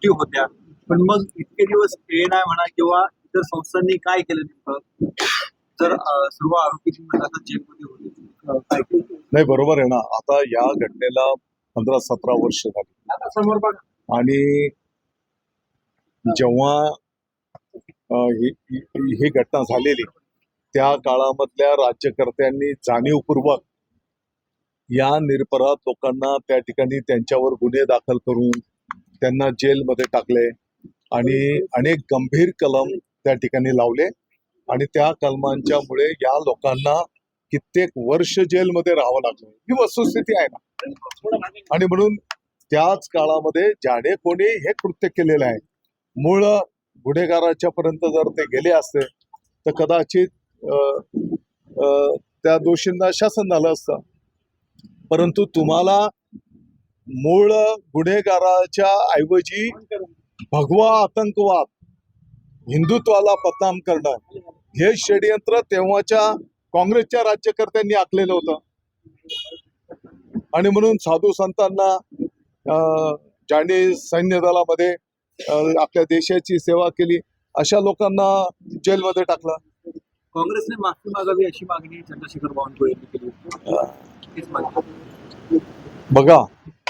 सुट्टी होत्या. पण मग इतके दिवस नाही म्हणा किंवा इतर संस्थांनी काय केलं नेमकं? अं, सर्व आरोपी जेलमध्ये? नाही बरोबर आहे ना. आता या घटनेला पंधरा सतरा वर्ष झाली. आणि जेव्हा ही घटना झालेली त्या काळामधल्या राज्यकर्त्यांनी जाणीवपूर्वक या निरपराध लोकांना त्या ठिकाणी त्यांच्यावर गुन्हे दाखल करून त्यांना जेलमध्ये टाकले आणि अनेक गंभीर कलम त्या ठिकाणी लावले. आणि त्या कलमांच्यामुळे या लोकांना कित्येक वर्ष जेलमध्ये राहावं लागलं. ही वस्तुस्थिती आहे ना. आणि म्हणून त्याच काळामध्ये ज्याने कोणी हे कृत्य केलेलं आहे मूळ गुन्हेगाराच्या पर्यंत जर ते गेले असते तर कदाचित अं, अं, त्या दोषींना शासन झालं असतं. परंतु तुम्हाला मूळ गुन्हेगाराच्या ऐवजी भगवा आतंकवाद हिंदुत्वाला बदनाम करणं हे षडयंत्र तेव्हाच्या काँग्रेसच्या राज्यकर्त्यांनी आखलेलं होतं. आणि म्हणून साधू संतांना अं, ज्यांनी सैन्य दलामध्ये आपल्या देशाची सेवा केली अशा लोकांना जेलमध्ये टाकलं. काँग्रेसने माफी मागावी अशी मागणी चंद्रशेखर बावनकुळे यांनी केली. बघा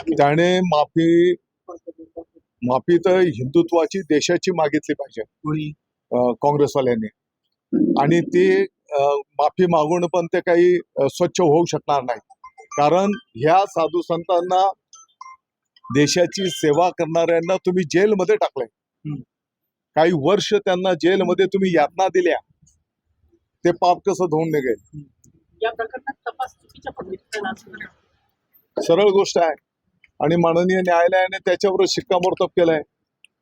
त्याने माफी माफी तर हिंदुत्वाची देशाची मागितली पाहिजे. काँग्रेसवाल्यांनी. आणि ते माफी मागून पण ते काही स्वच्छ होऊ शकणार नाही. कारण ह्या साधू संतांना देशाची सेवा करणाऱ्यांना तुम्ही जेलमध्ये टाकलंय. काही वर्ष त्यांना जेलमध्ये तुम्ही यातना दिल्या. ते पाप कसं धुवून निघेल? सरळ गोष्ट आहे. आणि माननीय न्यायालयाने त्याच्यावर शिक्कामोर्तब केलंय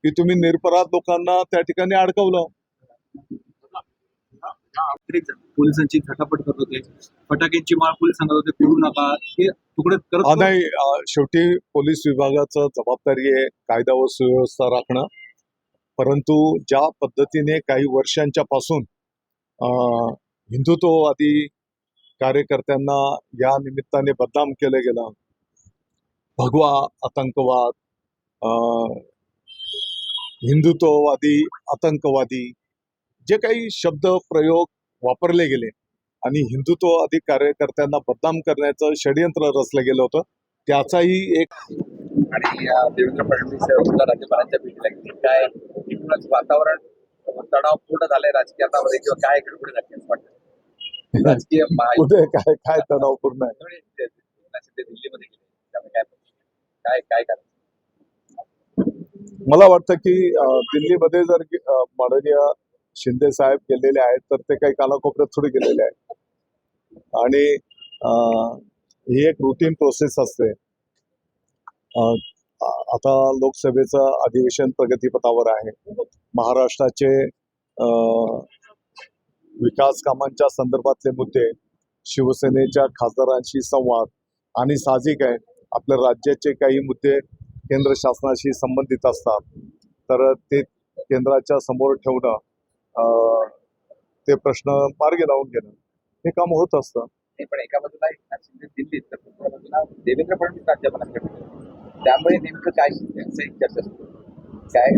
की तुम्ही निरपराध लोकांना त्या ठिकाणी अडकवलं. पोलिसांची झटापट करत होते. फटाक्यांची माळ पोलीस सांगत होते फिरू नका. हे तुकडे करत नाही शेवटी पोलीस विभागाचं जबाबदारी आहे कायदा व सुव्यवस्था राखणं. परंतु ज्या पद्धतीने काही वर्षांच्या पासून अं, हिंदुत्ववादी कार्यकर्त्यांना या निमित्ताने बदनाम केलं गेलं भगवा आतंकवाद अं, हिंदुत्ववादी आतंकवादी जे काही शब्द प्रयोग वापरले गेले आणि हिंदुत्ववादी कार्यकर्त्यांना बदनाम करण्याचं षडयंत्र रचलं गेलं होतं त्याचाही एक आणि देवेंद्र फडणवीस राज्यपालांच्या भेटीला गेले. काय एकूणच वातावरण तणावपूर्ण झालंय राजकारणामध्ये किंवा काय वाटतं राजकीय काय काय तणावपूर्ण आहे ते- ते- ते दिल्लीमध्ये गेले त्यामुळे काय काय काय करायचं? मला वाटतं की दिल्लीमध्ये जर माननीय शिंदे साहेब गेलेले आहेत तर ते काही कानाकोपऱ्यात थोडे गेलेले आहेत. आणि अं, ही एक रुटीन प्रोसेस असते. आता लोकसभेचं अधिवेशन प्रगतीपथावर आहे. महाराष्ट्राचे विकास कामांच्या संदर्भातले मुद्दे शिवसेनेच्या खासदारांशी संवाद आणि साहजिक आहे. आपल्या राज्याचे काही मुद्दे केंद्र शासनाशी संबंधित असतात तर ते केंद्राच्या समोर ठेवणं ते प्रश्न मार्गी लावून घेणं हे काम होत असतं. पण एका बाजूला एकनाथ शिंदे दिल्लीत तर दुसऱ्या बाजूला देवेंद्र फडणवीस त्यामुळे नेमकं काय त्यांचं एक चर्चा सुरू आहे. काय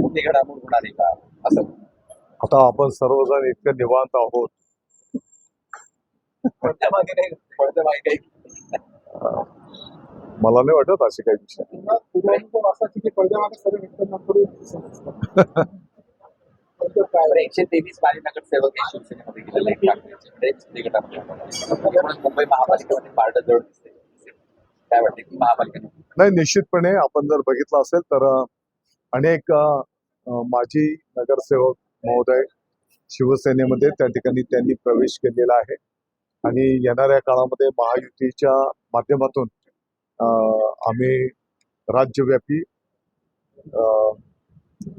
मोठी घडामोड होणार आहे का? असं. आता आपण सर्वजण इतकं निवांत आहोत. पडद्या मागे नाही पडद्या मागे काही अं, मला नाही वाटत असे काही विषय एकशे तेवीस शिवसेनेमध्ये गेलेले मुंबई महापालिकेमध्ये जड दिसते. काय वाटते की महापालिकेने? नाही निश्चितपणे आपण जर बघितलं असेल तर अनेक माजी नगरसेवक महोदय शिवसेनेमध्ये त्या ठिकाणी त्यांनी प्रवेश केलेला आहे. आणि येणाऱ्या काळामध्ये महायुतीच्या माध्यमातून आम्ही राज्यव्यापी अं,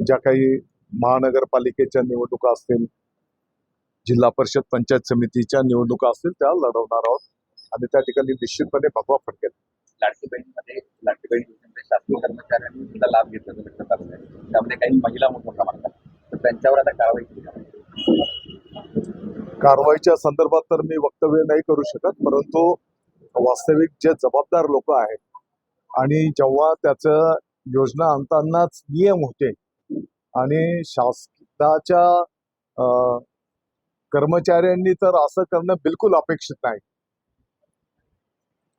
ज्या काही महानगरपालिकेच्या निवडणुका असतील जिल्हा परिषद पंचायत समितीच्या निवडणुका असतील त्या लढवणार आहोत आणि त्या ठिकाणी निश्चितपणे भगवा लाडकी बहिणीमध्ये लाडकी बहीण शासकीय कर्मचाऱ्यांनी लाभ त्यामध्ये काही महिला मोठ्या प्रमाणात आहेत. तर त्यांच्यावर आता कारवाई केली. कारवाईच्या संदर्भात तर मी वक्तव्य नाही करू शकत परंतु वास्तविक जे जबाबदार लोक आहेत आणि जेव्हा त्याचं योजना आणतानाच नियम होते आणि शासनाच्या कर्मचाऱ्यांनी तर असं करणं बिलकुल अपेक्षित नाही.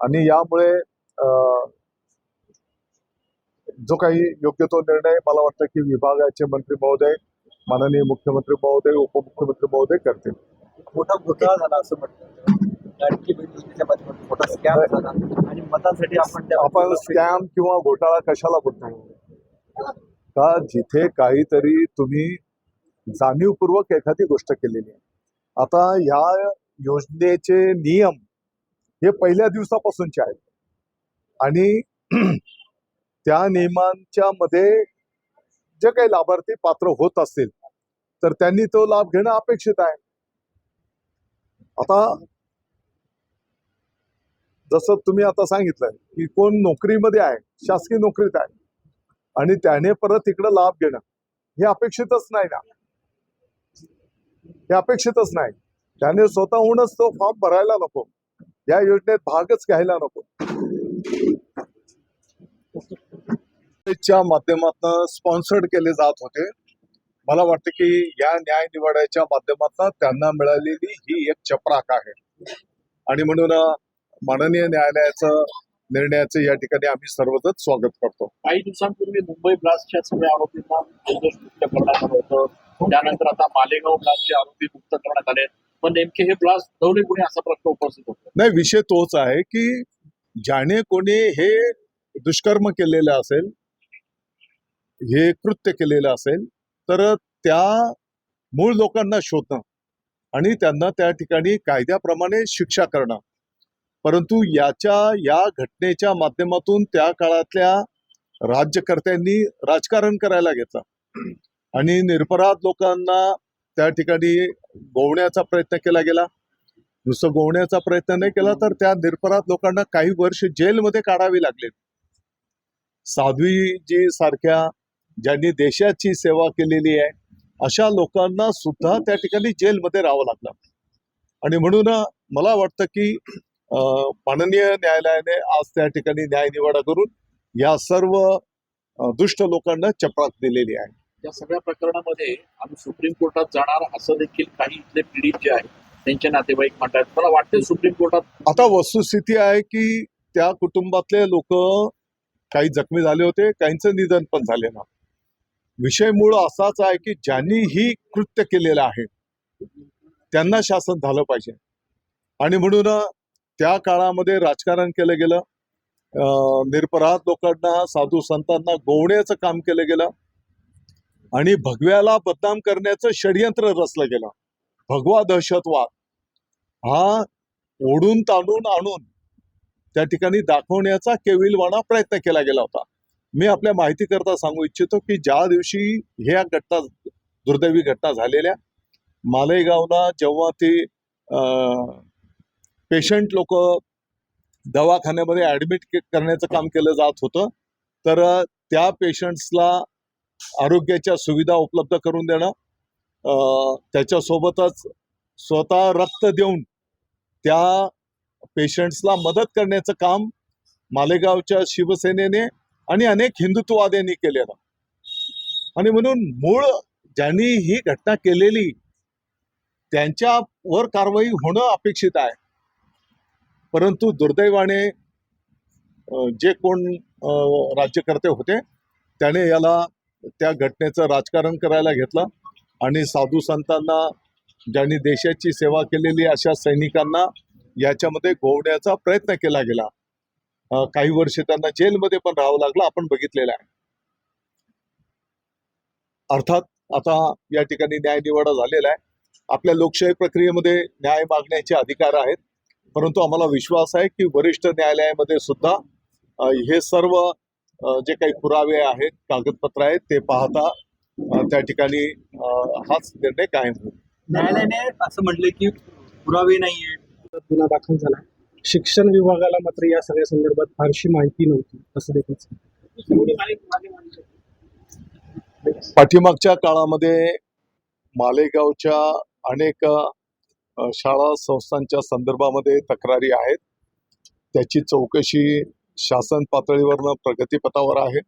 आणि यामुळे जो काही योग्य तो निर्णय मला वाटतं की विभागाचे मंत्री महोदय माननीय मुख्यमंत्री महोदय उपमुख्यमंत्री महोदय करतील. मोठा घोटाळा झाला असं म्हणतात मोठा स्कॅम झाला. आणि मतांसाठी आपण त्या आपण स्कॅम किंवा घोटाळा कशाला बोलतो? का जिथे काहीतरी तुम्ही जाणीवपूर्वक एखादी गोष्ट केलेली आहे. आता ह्या योजनेचे नियम हे पहिल्या दिवसापासूनचे आहेत. आणि त्या नियमांच्या मध्ये जे काही लाभार्थी पात्र होत असतील तर त्यांनी तो लाभ घेणं अपेक्षित आहे. आता जसं तुम्ही आता सांगितलं की कोण नोकरीमध्ये आहे शासकीय नोकरीत आहे. आणि त्याने परत इकडं लाभ घेणं हे अपेक्षितच नाही ना. हे अपेक्षितच नाही. त्याने स्वतःहूनच तो फॉर्म भरायला नको. या योजनेत भागच घ्यायला नको. च्या माध्यमातून स्पॉन्सर्ड केले जात होते. मला वाटतं की या न्याय निवाड्याच्या माध्यमातून त्यांना मिळालेली ही एक चपराक आहे. आणि म्हणून माननीय न्यायालयाचं निर्णयाचं या ठिकाणी आम्ही सर्वजण स्वागत करतो. काही दिवसांपूर्वी मुंबई ब्लास्टच्या सगळ्या आरोपींना निर्दोष मुक्त करण्यात आलं होतं. त्यानंतर आता मालेगाव ब्लास्टचे आरोपी मुक्त करण्यात आले पण नेमके हे ब्लास्ट दौडे कुणी असा प्रश्न उपस्थित होतो? नाही विषय तोच आहे की ज्याने कोणी हे दुष्कर्म केलेलं असेल हे कृत्य केलेलं असेल तर त्या मूळ लोकांना शोधणं आणि त्यांना त्या ठिकाणी कायद्याप्रमाणे शिक्षा करणं परंतु याच्या या घटनेच्या माध्यमातून त्या काळातल्या राज्यकर्त्यांनी राजकारण करायला घेतलं. आणि निरपराध लोकांना त्या ठिकाणी गोवण्याचा प्रयत्न केला गेला. नुसतं गोवण्याचा प्रयत्न नाही केला तर त्या निरपराध लोकांना काही वर्ष जेलमध्ये काढावी लागले. साध्वीजी सारख्या ज्यांनी देशाची सेवा केलेली आहे अशा लोकांना सुद्धा त्या ठिकाणी जेलमध्ये राहावं लागलं. आणि म्हणून मला वाटतं की माननीय न्यायालयाने आज त्या ठिकाणी न्याय निवाडा करून या सर्व दुष्ट लोकांना चपराक दिलेली आहे. या सगळ्या प्रकरणामध्ये आम्ही सुप्रीम कोर्टात जाणार असं देखील काही इथले पीडित जे आहेत त्यांचे नातेवाईक म्हणतात. मला वाटतं सुप्रीम कोर्टात आता वस्तुस्थिती आहे की त्या कुटुंबातले लोक काही जखमी झाले होते काहींचं निधन पण झाले ना. विषय मूळ असाच आहे की ज्यांनी ही कृत्य केलेलं आहे त्यांना शासन झालं पाहिजे. आणि म्हणून त्या काळामध्ये राजकारण केलं गेलं. अं, निरपराध लोकांना साधू संतांना गोवण्याचं काम केलं गेलं. आणि भगव्याला बदनाम करण्याचं षडयंत्र रचलं गेलं. भगवा दहशतवाद. हा ओढून ताणून आणून त्या ठिकाणी दाखवण्याचा केविलवाणा प्रयत्न केला गेला होता. मी आपल्या माहिती करता सांगू इच्छितो की ज्या दिवशी ह्या घटना दुर्दैवी घटना झालेल्या मालेगावला जेव्हा ती पेशंट लोक दवाखान्यामध्ये ऍडमिट करण्याचं काम केलं जात होतं. तर त्या पेशंट्सला आरोग्याच्या सुविधा उपलब्ध करून देणं अं, त्याच्यासोबतच स्वतः रक्त देऊन त्या पेशंट्सला मदत करण्याचं काम मालेगावच्या शिवसेनेने आणि अनेक हिंदुत्ववाद्यांनी केलेलं. आणि म्हणून मूळ ज्यांनी ही घटना केलेली त्यांच्यावर कारवाई होणं अपेक्षित आहे. परंतु दुर्दैवाने जे कोण अं, राज्यकर्ते होते त्याने याला त्या घटनेचं राजकारण करायला घेतलं आणि साधू संतांना ज्यांनी देशाची सेवा केलेली अशा सैनिकांना याच्यामध्ये गोवण्याचा प्रयत्न केला गेला. काही वर्ष त्यांना जेलमध्ये पण राहावं लागलं आपण बघितलेलं आहे. अर्थात आता या ठिकाणी न्याय निवाडा झालेला आहे. आपल्या लोकशाही प्रक्रियेमध्ये न्याय मागण्याचे अधिकार आहेत. परंतु आम्हाला विश्वास आहे की वरिष्ठ न्यायालयामध्ये सुद्धा हे सर्व जे काही पुरावे आहेत कागदपत्र आहेत ते पाहता त्या ठिकाणी हाच निर्णय कायम होईल. न्यायालयाने असं म्हटलं की पुरावे नाहीये. गुन्हा दाखल झाला. शिक्षण विभागाला मात्र या सगळ्या संदर्भात फारशी माहिती नव्हती असं देखील. पाठीमागच्या काळामध्ये मालेगावच्या अनेक शाळा संस्थांच्या संदर्भामध्ये तक्रारी आहेत. त्याची चौकशी शासन पातळीवरनं प्रगतीपथावर आहे.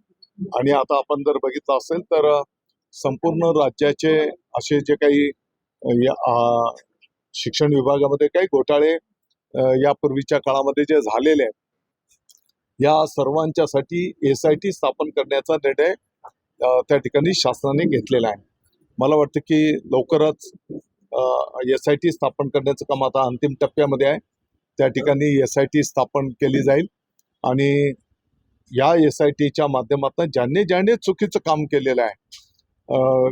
आणि आता आपण जर बघितलं असेल तर संपूर्ण राज्याचे असे जे काही या, शिक्षण विभागामध्ये काही घोटाळे यापूर्वीच्या काळामध्ये जे झालेले आहेत या सर्वांच्यासाठी एस आय टी स्थापन करण्याचा निर्णय त्या ठिकाणी शासनाने घेतलेला आहे. मला वाटतं की लवकरच एस आय टी स्थापन करण्याचं काम आता अंतिम टप्प्यामध्ये आहे. त्या ठिकाणी एस आय टी स्थापन केली जाईल. आणि या एस आय टीच्या माध्यमातून ज्यांनी ज्यांनी चुकीचं काम केलेलं आहे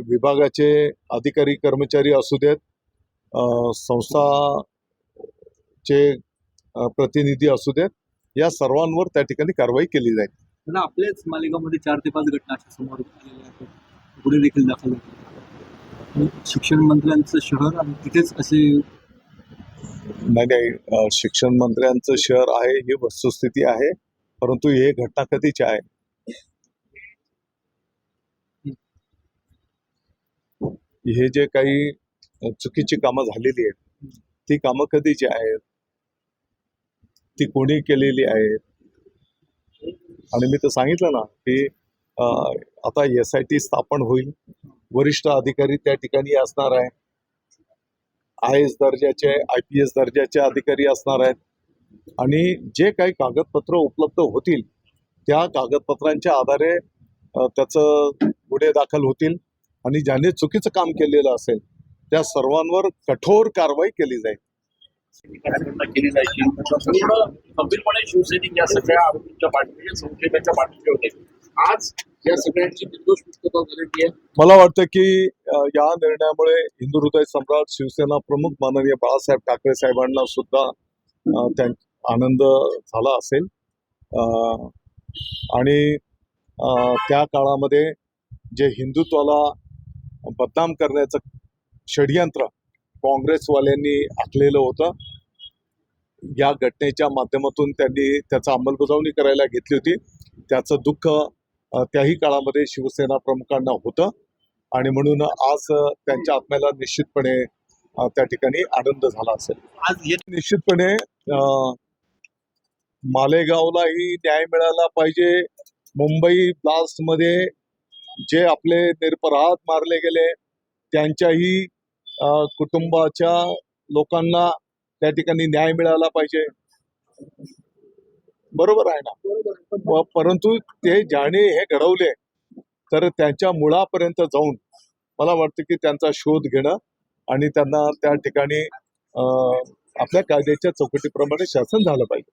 विभागाचे अधिकारी कर्मचारी असू देत संस्थाचे प्रतिनिधी असू देत या सर्वांवर त्या ठिकाणी कारवाई केली जाईल. आपल्याच मालेगावमध्ये चार ते पाच घटना अशा समोर पुढे देखील दाखल शिक्षण मंत्र्यांचं शहर आणि तिथेच असे नाही नाही शिक्षण मंत्र्यांचं शहर आहे ही वस्तुस्थिती आहे परंतु हे घटना कधीची आहे. हे जे काही चुकीची कामं झालेली आहेत ती कामं कधीची आहेत? ती कोणी केलेली आहेत? आणि मी तर सांगितलं ना की आता एस आय टी स्थापन होईल. वरिष्ठ अधिकारी त्या ठिकाणी असणार आहे आय एस दर्जाचे आय पी एस दर्जाचे अधिकारी असणार आहेत. आणि जे काही कागदपत्र उपलब्ध होतील त्या कागदपत्रांच्या आधारे त्याचं गुन्हे दाखल होतील. आणि ज्याने चुकीचं काम केलेलं असेल त्या सर्वांवर कठोर कारवाई केली जाईल. केली जायची पूर्ण खंबीरपणे शिवसैनिक या सगळ्या आरोपींच्या संशयितांच्या होते. आज या सगळ्यांची निर्दोष मुक्तता झालेली आहे मला वाटतं की या निर्णयामुळे हिंदू हृदय सम्राट शिवसेना प्रमुख माननीय बाळासाहेब ठाकरे साहेबांना सुद्धा आनंद झाला असेल. अ, आणि त्या काळामध्ये जे हिंदुत्वाला बदनाम करण्याचं षडयंत्र काँग्रेसवाल्यांनी आखलेलं होतं या घटनेच्या माध्यमातून त्यांनी त्याचा अंमलबजावणी करायला घेतली होती. त्याचं दुःख त्याही काळामध्ये शिवसेना प्रमुखांना होतं. आणि म्हणून आज त्यांच्या आत्म्याला निश्चितपणे त्या ठिकाणी आनंद झाला असेल. आज हे निश्चितपणे मालेगावलाही न्याय मिळाला पाहिजे. मुंबई ब्लास्टमध्ये जे आपले निरपराध मारले गेले त्यांच्याही कुटुंबाच्या लोकांना त्या ठिकाणी न्याय मिळाला पाहिजे. बरोबर आहे ना. परंतु ते ज्याने हे घडवले तर त्यांच्या मुळापर्यंत जाऊन मला वाटतं की त्यांचा शोध घेणं आणि त्यांना त्या ठिकाणी आपल्या कायद्याच्या चौकटीप्रमाणे शासन झालं पाहिजे.